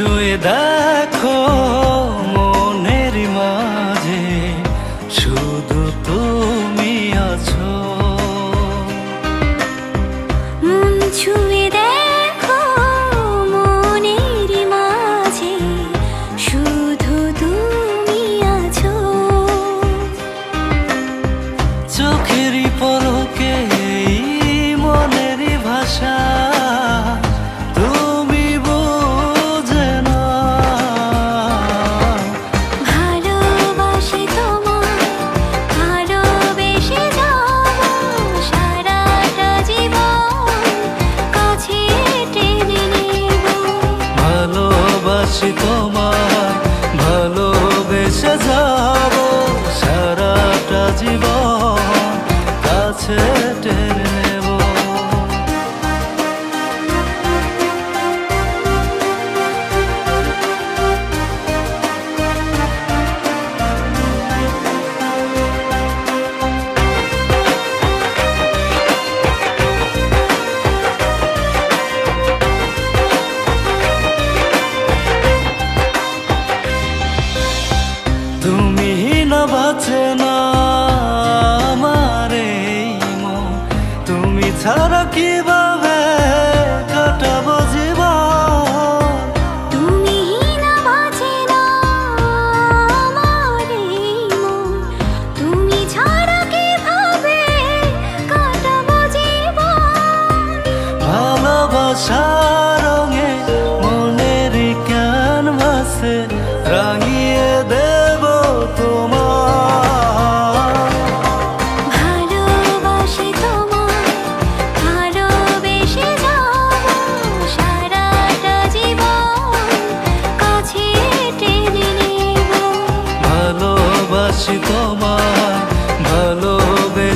ছুঁয়ে দেখো। ভালোবাসি বাঁচে না আমার এই মন? তুমি ছাড়া কীভাবে কাটাবো জীবন? তুমি না বাঁচে না আমার এই মন। তুমি ছাড়া কীভাবে কাটাবো জীবন? ভালোবাসার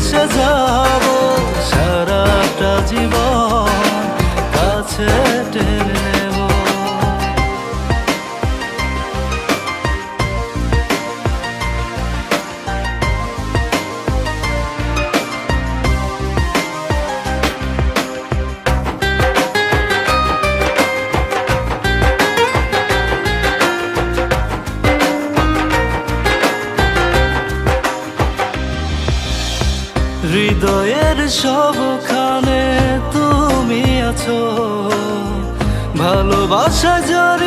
ভালোবেসে যাব সারাটা জীবন কাছে টেনে হৃদয়ের সবখানে তুমি আছো। ভালোবাসা জড়িয়ে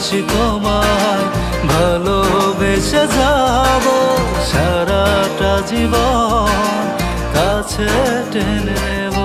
ভালোবাসি তোমায় ভালোবেসে যাব সারাটা জীবন কাছে টেনে নেব।